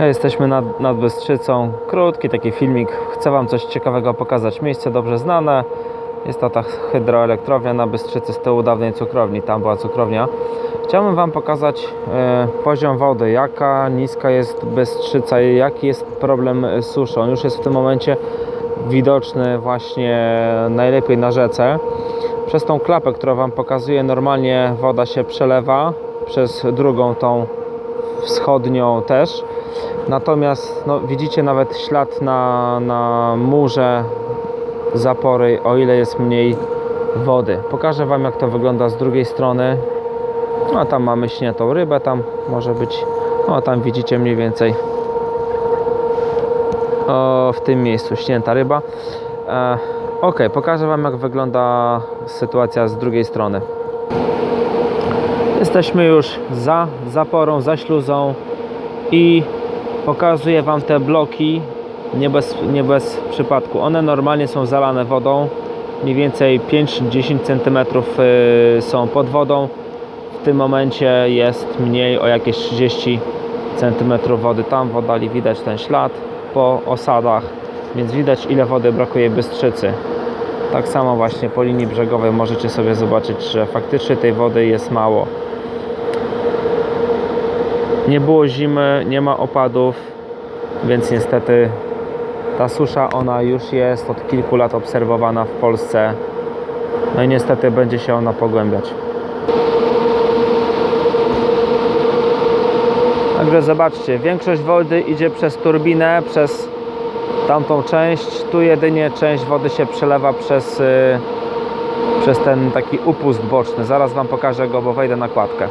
Jesteśmy nad, nad Bystrzycą. Krótki taki filmik. Chcę Wam coś ciekawego pokazać. Miejsce dobrze znane. Jest to ta hydroelektrownia na Bystrzycy z tyłu dawnej cukrowni. Tam była cukrownia. Chciałbym Wam pokazać e, poziom wody. Jaka niska jest Bystrzyca i jaki jest problem z suszą. On już jest w tym momencie widoczny właśnie najlepiej na rzece. Przez tą klapę, którą Wam pokazuję, normalnie woda się przelewa przez drugą tą wschodnią też. Natomiast no, widzicie nawet ślad na, na murze zapory, o ile jest mniej wody. Pokażę Wam jak to wygląda z drugiej strony. No, a tam mamy śniętą rybę, tam może być, o tam widzicie mniej więcej o, w tym miejscu śnięta ryba. E, ok, pokażę Wam jak wygląda sytuacja z drugiej strony. Jesteśmy już za zaporą, za śluzą i pokazuję Wam te bloki nie bez, nie bez przypadku. One normalnie są zalane wodą, mniej więcej 5-10 cm y, są pod wodą. W tym momencie jest mniej o jakieś 30 cm wody. Tam w oddali widać ten ślad po osadach, więc widać ile wody brakuje Bystrzycy. Tak samo właśnie po linii brzegowej możecie sobie zobaczyć, że faktycznie tej wody jest mało. Nie było zimy, nie ma opadów, więc niestety ta susza ona już jest od kilku lat obserwowana w Polsce. No i niestety będzie się ona pogłębiać. Także zobaczcie, większość wody idzie przez turbinę, przez tamtą część. Tu jedynie część wody się przelewa przez, y, przez ten taki upust boczny. Zaraz Wam pokażę go, bo wejdę na kładkę.